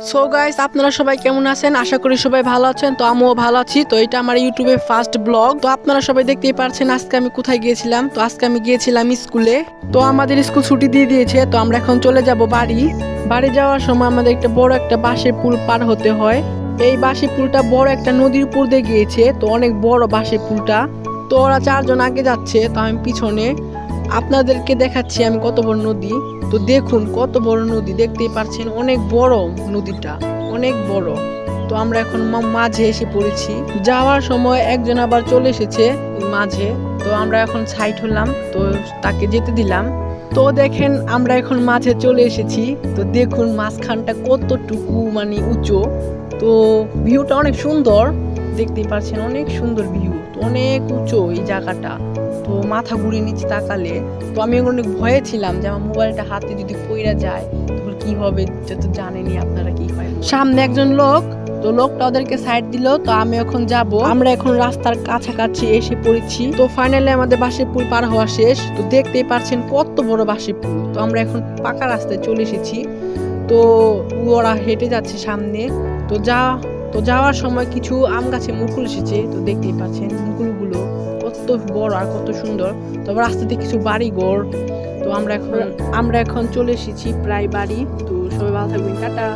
So guys আপনারা সবাই কেমন আছেন? আশা করি সবাই ভালো আছেন। তো আমিও ভালো আছি। তো এটা আমার ইউটিউবে ফার্স্ট ব্লগ তো আপনারা সবাই দেখতেই পারছেন আজকে আমি কোথায় গিয়েছিলাম? তো আজকে আমি গিয়েছিলাম স্কুলে। তো আমাদের স্কুল ছুটি দিয়ে দিয়েছে। তো আমরা এখন চলে যাব বাড়ি। বাড়ি যাওয়ার সময় আমাদের একটা বড় একটা বাঁশের পুল পার হতে হয়। এই বাঁশের পুলটা বড় একটা নদীর উপর দিয়ে গিয়েছে। তো অনেক বড় বাঁশের পুলটা। তো ওরা চারজন আগে যাচ্ছে। তো আমি পিছনে। আপনাদেরকে দেখাচ্ছি আমি কত বড় নদী। তো দেখুন কত বড় নদী, দেখতেই পাচ্ছেন অনেক বড় নদীটা, অনেক বড়। তো আমরা এখন মাঝে এসে পড়েছি। যাওয়ার সময় একজন আবার চলে এসেছে মাঝে। তো আমরা এখন সাইড হলাম, তো তাকে যেতে দিলাম। তো দেখেন আমরা এখন মাঝে চলে এসেছি। তো দেখুন মাঝখানটা কতটুকু মানে উঁচু। তো ভিউটা অনেক সুন্দর। দেখতেই পাচ্ছেন, অনেক সুন্দর ভিউ তো অনেক উঁচু এই জায়গাটা। তো মাথা ঘুরিয়ে নিচে তাকালে, তো আমি অনেক ভয়ে ছিলাম যে আমার মোবাইলটা হাতে যদি পইরা যায় তখন কি হবে এটা তো জানেনই আপনারা কি হয় সামনে একজন লোক, তো লোকটা ওদেরকে সাইড দিল, তো আমি এখন যাব। আমরা এখন রাস্তার কাছাকাছি এসে পড়েছি। তো ফাইনালি আমাদের বাসের পুল পার হওয়া শেষ। তো দেখতেই পারছেন কত বড় বাসের পুল। তো আমরা এখন পাকা রাস্তায় চলে এসেছি। তো ওরা হেঁটে যাচ্ছে সামনে। তো যা তো যাওয়ার সময় কিছু আম গাছে মুকুল এসেছে, তো দেখতেই পাচ্ছেন মুকুলগুলো কত বড় আর কত সুন্দর। তবে রাস্তাতে কিছু বাড়ি ঘর তো আমরা এখন আমরা এখন চলে এসেছি প্রায় বাড়ি। তো সবাই ভালো থাকবেন, টাটা।